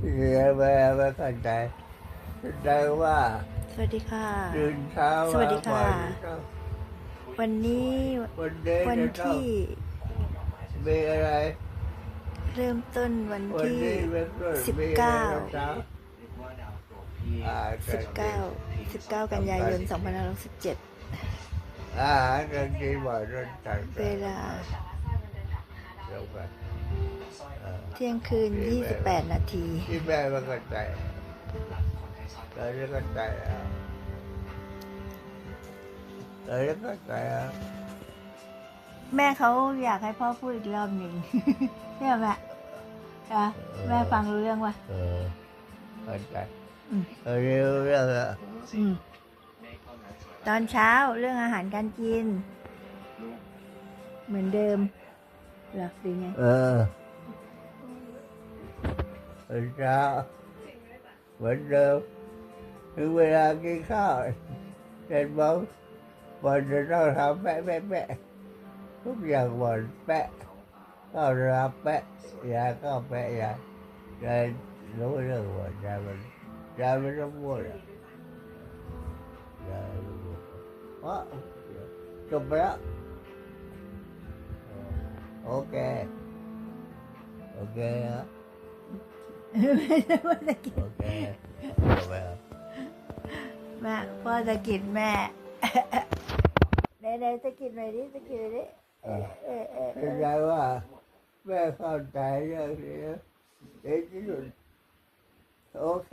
เรียนมาไม่เข้าใจเข้าใจว่าสวัสดีค่ะ ตื่นเช้าสวัสดีค่ะมาก่อนวันนี้วันเด็กวันจะต้องที่มีอะไร เริ่มต้นวันวันที่นี้เป็นต้นสิบมีเก้าอะไรเช้าอ่าสิบเก้าสิบเก้ากันยายนสองพันห้าร้อยสิบเจ็ดอาหารกันกินบ่อยจนจัดเวลา เดี๋ยวกันเออเที่ยงคืนยี่สิบแปดนาที ที่แม่ไม่เข้าใจเราจะเข้าใจอะเราจะเข้าใจอะแม่เขาอยากให้พ่อพูดอีกรอบหนึ่งใช่ไหมอะแม่ฟังรู้เรื่องวะเออเข้าใจอืมเออเรื่องเรื่องอะอืมตอนเช้าเรื่องอาหารการกิน เหมือนเดิมหรอหรือไงเออ ตอนเช้าเหมือนเดิมถึงเวลากินข้าวเจ็ดโมงบอลจะต้องทำแปะแปะ แปะทุกอย่างบอลแปะก็รับแปะยาก็แปะยายายรู้เรื่องบอลยายมันยายไม่ต้องพูดอะยายไม่รู้เพราะจบไปแล้วโอเคโอเคฮะไม่ใช่ว่าจะกินโอเคจบไปแล้วแม่พ่อจะกินแม่ไหนไหนๆจะกินหน่อยดิจะกินหน่อยดิเออเออเออเอเข้าอใจว่าแม่เข้าใจเรื่องนี้เด็กที่สุดโอเค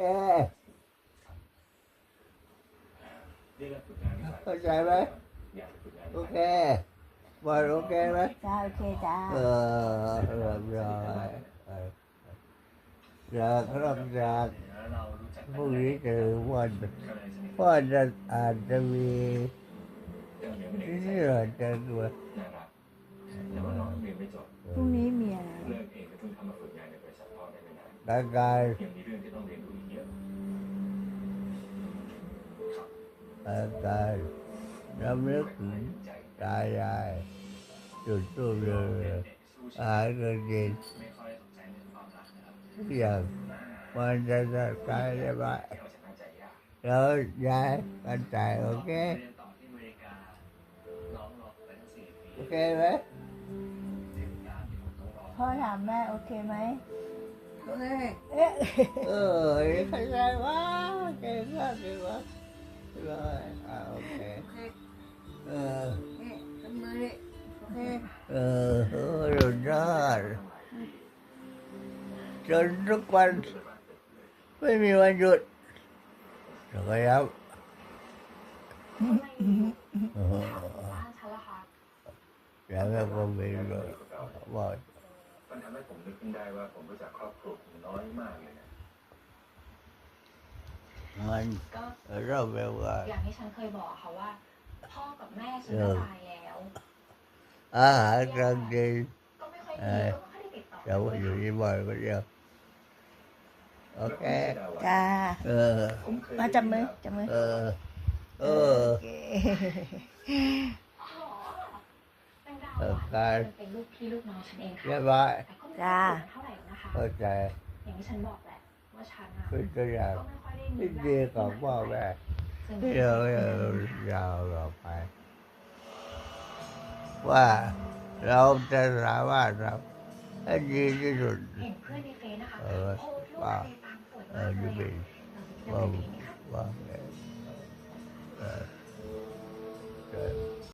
เข้าใจไหมโอเคบอลโอเคไหมจ้าโอเคจ้า เออเรียบร้อย เอยากรับจากพรุ่งนี้เจอวันพ่อจะอาจจะมีที่นี่อเจอตัวยพรุ่งนี้มีอะไรร่างกายร่างกายน้ำลึกถึงตายายจุดตู้เลยอาหารเงินกินทุกอย่างมัน จะจัดการได้ไหมแล้วยายกันจ่ายโอเคโอเคไหมพ่ จว่าเก่งมากเก่งมากเลยอ่าโอเคเออทำไมโอเคเออเออสุดยอดจนทุกวัน ไม่มีวันหยุดถูกไหมครับเออแล้วก็คงมีเลยบอกมันทำให้ผมนึกขึ้นได้ว่าผมรู้จักครอบครัวผมน้อยมากเลยนะมันก็เราแบบว่าอย่างที่ฉันเคยบอกเขาว่า พ่อกับแม่ฉันเอก็อตายแล้วอาหารกลางกินก็ไม่ค่อยเอดีอก็ไม่ค่อยได้ติดต่อเดี๋ยวอยู่ที่บ้านก็เดียวโอเคจ้าเออผมเคยมาจับมือจับมือ เออ เออโอเคอ๋อแตงดาวเอออะการมันเป็นลูกพี่ลูกน้องฉันเองค่ะเรียบร้อยแต่ก็ไม่จ้าได้เท่าไหร่นะคะเข้าใจอย่างที่ฉันบอกแหละว่าฉันอะเป็นตัวอย่างก็ไม่ค่อยได้มีที่ดีของพ่อแม่ซึ่งที่เราจะยาวต่อไป ว่าเราจะสามารถทำ ให้ดีที่สุดเห็นเพื่อนในเฟซนะคะโพสต์รูปในฟาร์มสวยมากเลยอะ ว่าว่าเอ่อ